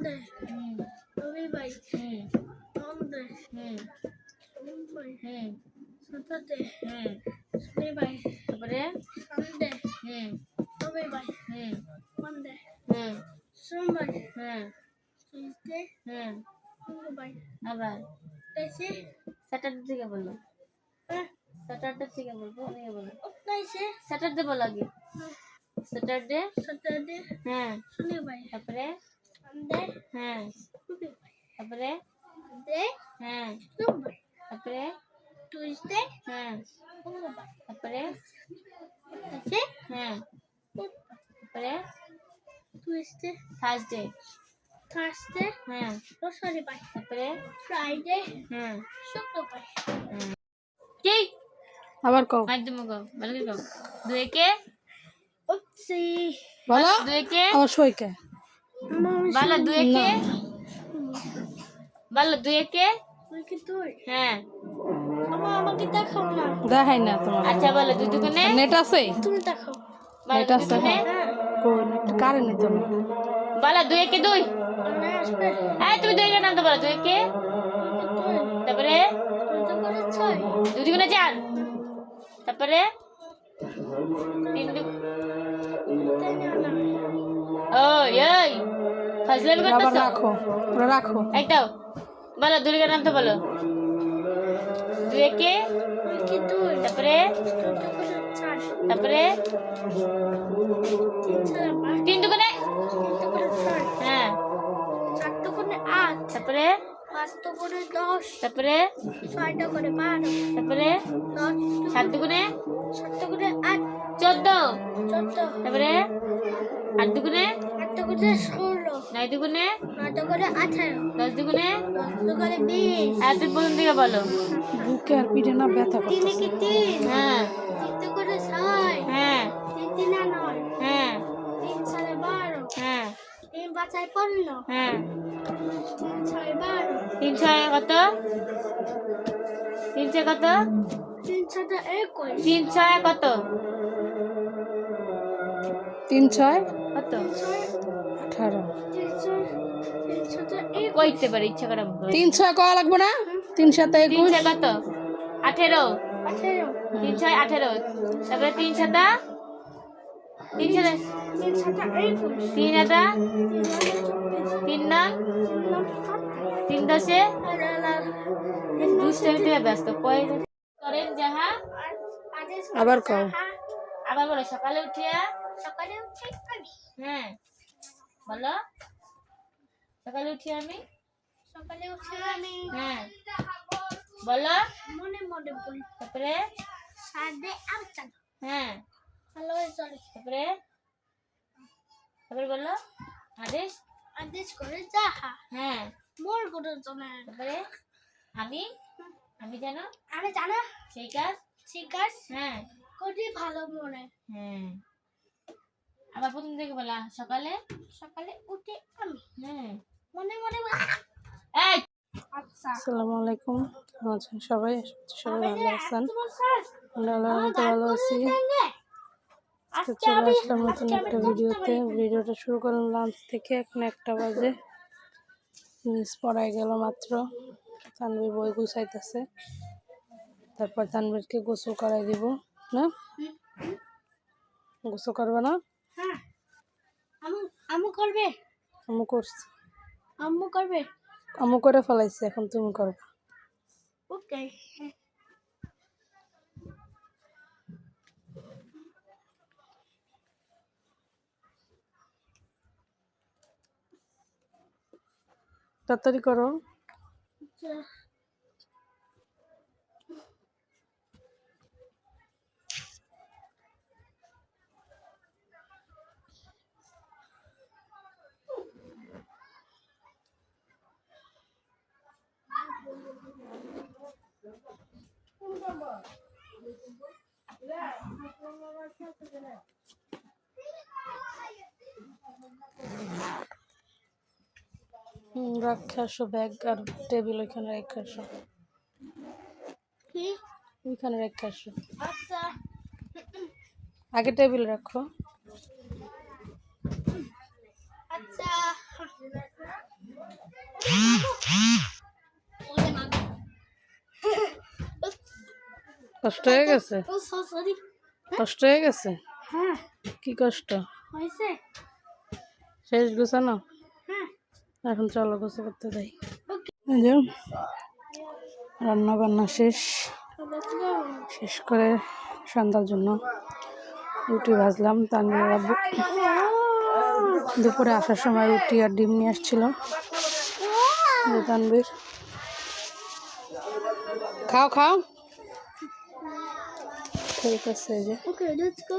Sunday হুম রবিবার হুম Monday হুম সোমবার হুম Saturday হুম শনিবার তারপরে সানডে হুম রবিবার হুম মন্ডে হুম সোমবার হুম টিউসডে হুম মঙ্গলবার আবার তেইশে স্যাটারডে থেকে বলো হ্যাঁ। স্যাটারডে থেকে বলব? থেকে বলো তেইশে স্যাটারডে বলো আগে। স্যাটারডে স্যাটারডে হ্যাঁ। শনিবার। তারপরে? সানডে হ্যাঁ। তারপরে? হ্যাঁ। তারপরে? হ্যাঁ। তারপরে? তেইশে হ্যাঁ। বুধবার তারপরে? Tuesday Thursday. থার্সডে? হ্যাঁ। শনিবার তারপরে? ফ্রাইডে? হ্যাঁ। শুক্রবার। কি? আবার কও। মাধ্যম গো ভালো করে কও। দুই কে বলো। দুই কে আবার সইকে ভালো দুই কে ভালো দুই। কে হ্যাঁ আমাকে দেখাও না। দেখাই না তোমার। আচ্ছা বলো দুই দুগুনে নেট আছে? তুমি দেখাও। দুই আছে, দুগুনে কই নেট কারে নিত দুই? কে দুই মনে তুমি দুই নাম তো বলো দুই কে তারপরে দুই। দুগুনে চার। তারপরে? ফাজলামি করতেছো? রাখো ওরা রাখো। এই দাও বলো দুই নাম তো বলো। দুই কে কি তুই তারপরে? তারপরে? তিন ছয় করে হ্যাঁ। চার তো করে আট তারপরে? পাঁচ তো করে দশ তারপরে? ছয়টা করে বারো তারপরে? দশ সাত আট চোদ্দ। চোদ্দ তারপরে? আট দুগুনে আটটা করে ষোলো নয় দুগুনে নয়টা করে আঠারো। দশ দুগুনে দশটা করে বিশ। আর তুই প্রথম দিকে বলো। বুকে আর পিঠে না ব্যথা তিনে করতেছে কি তিন? হ্যাঁ। তিনটে করে ছয়। হ্যাঁ। তিন তিনে নয়। হ্যাঁ। তিন ছয় বারো। হ্যাঁ। তিন বাছাই পনেরো হ্যাঁ। তিন ছয় বারো। তিন ছয় কত? তিন ছয় কত? তিন ছটা একুশ। তিন ছয় কত? তিন ছয়? কত? তিন ছয় আঠারো। কইতে পারি ইচ্ছা করে তিন ছয় কয়া লাগবে না? তিন সাথে তিন একুশ। কত? আঠেরো। তিন ছয় আঠেরো। তারপরে তিন সাতা তিন তিন তিন তিন দশে? দুষ্টামিতে ব্যস্ত কয় করেন যাহা। আবার কও। আবার বলো সকালে উঠিয়া? সকালে উঠে হ্যাঁ। বলো। সকালে উঠিয়া আমি? সকালে উঠে আমি হ্যাঁ। বলো। মনে মনে বলি। তারপরে? সাদে আর চাল হ্যাঁ। ভালো চলে। তারপরে? তারপরে বলো। আদেশ? আদেশ করে যাহা। হ্যাঁ। মোর করে চলে তারপরে? আমি? আমি যেন আমি জানা? সেই কাজ? ঠিক আছে হ্যাঁ। করি ভালো মনে। হ্যাঁ। আবার প্রথম থেকে বলা সকালে সকালে উঠে আমি। হ্যাঁ। মনে মনে বলি, এই! আচ্ছা। আসসালামু আলাইকুম। কেমন আছেন সবাই? সবাই ভালো আছেন। ভালো আছি। আজকে চলে আসলাম নতুন একটা ভিডিওতে। ভিডিওটা শুরু করলাম লাঞ্চ থেকে এখন একটা বাজে। মিস পড়ায় গেল মাত্র। তানভীর বই গুছাইতেছে। তারপর তানভীরকে গোসল করাই দিব না? গোসল করবে না? আম্মু আম্মু করবে? আমু করছি। আম্মু করবে? আমু করে ফেলাইছি এখন তুমি করবে। ওকে। তাড়াতাড়ি করো। আচ্ছা। আসো ব্যাগ আর টেবিল ওইখানে রেখে কি? ওইখানে রেখে আচ্ছা। আগে টেবিল রাখো। আচ্ছা। কষ্ট হয়ে গেছে? কষ্ট হয়ে গেছে? হ্যাঁ। কি কষ্ট? শেষ গোছানো? হ্যাঁ এখন চলো গোছা করতে যাই। রান্না বান্না শেষ। শেষ করে সন্ধ্যার জন্য রুটি ভাজলাম আব্বু দুপুরে আসার সময় রুটি আর ডিম নিয়ে আসছিল। তানভীর। খাও খাও। ঠিক আছে যে। ওকে লেটস গো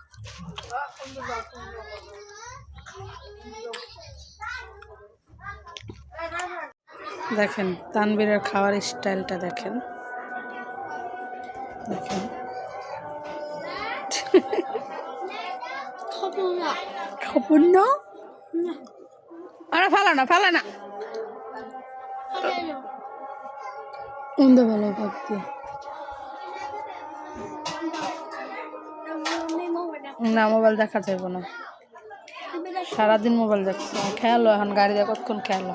দেখেন তানবীরের খাওয়ার স্টাইলটা দেখেন। দেখেন। খাব না? না না আরে ফেলা না ফেলা না। খাবে ভালো ভাবতে না মোবাইল দেখা যাইব না। সারাদিন মোবাইল দেখছ। খেয়ালো এখন গাড়ি দিয়ে কতক্ষণ খেয়ালো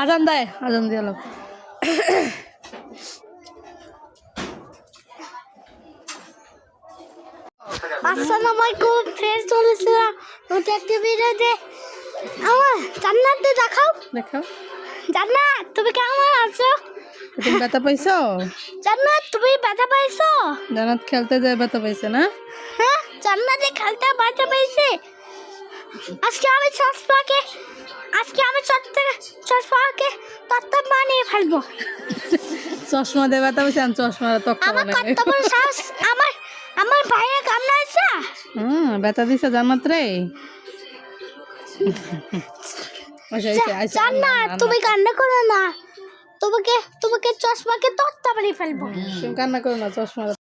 আজান দেয় আজান দিয়ে লোক আসসালামু আলাইকুম ফের চলেছিলাম নতুন একটা ভিডিওতে। আমার জান্নাতে দেখাও। দেখাও। জান্নাত তুমি কেমন আছো? তুমি ব্যথা পাইছো? জান্নাত তুমি ব্যথা পাইছো? জানাত খেলতে যায় ব্যথা পাইছে না? হ্যাঁ জান্নাতে খেলতে ব্যথা পাইছে। আজকে আমি চশমাকে আজকে আমি চশমা চশমাকে তত্ত্ব বানিয়ে ফেলব। চশমা দিয়ে ব্যথা পাইছে আমি চশমা তক্তা আমার কত বড় সাহস আমার আমার ভাইয়ের কামড়াইছে হুম ব্যথা দিছে জান্নাত রে। আচ্ছা, যে, আচ্ছা, জান্নাত তুমি কান্না করো না। তোমাকে তোমাকে চশমাকে তত্ত্ব বানিয়ে ফেলব। কান্না করো না চশমা